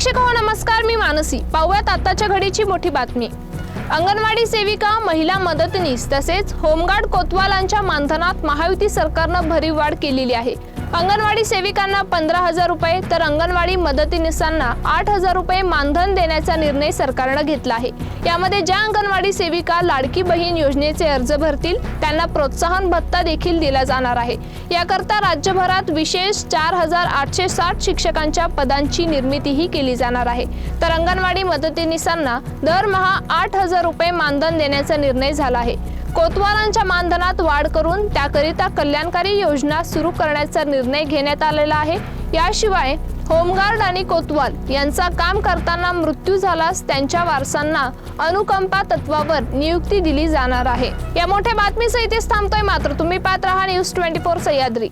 प्रेक्षक हो नमस्कार मी मानसी. पाहूयात आताच्या घडीची मोठी बातमी. अंगणवाडी सेविका महिला मदतनीस तसेच होमगार्ड कोतवालांच्या मानधनात महायुती सरकारनं भरीव वाढ केलेली आहे. अंगणवाडी सेविकांना पंधरा हजार रुपये तर अंगणवाडी मदतीनिसांना आठ हजार रुपये मानधन देण्याचा निर्णय सरकारनं घेतला आहे. यामध्ये ज्या अंगणवाडी सेविका लाडकी बहीण योजनेचे अर्ज भरतील त्यांना प्रोत्साहन भत्ता देखील दिला जाणार आहे. याकरता राज्यभरात विशेष चार हजार आठशे साठ शिक्षकांच्या पदांची निर्मितीही केली जाणार आहे. तर अंगणवाडी मदतीनिसांना दरमहा आठ हजार रुपये मानधन देण्याचा निर्णय झाला आहे. कोतवालांच्या मानधनात वाढ करून त्याकरिता कल्याणकारी योजना सुरू करण्याचा निर्णय घेण्यात आलेला आहे. याशिवाय होमगार्ड आणि कोतवाल यांचा काम करताना मृत्यू झाल्यास त्यांच्या वारसांना अनुकंपा तत्वावर नियुक्ती दिली जाणार आहे. या मोठ्या बातमीसह इथेच थांबतोय मात्र तुम्ही पाहत राहा न्यूज ट्वेंटी फोर सह्याद्री.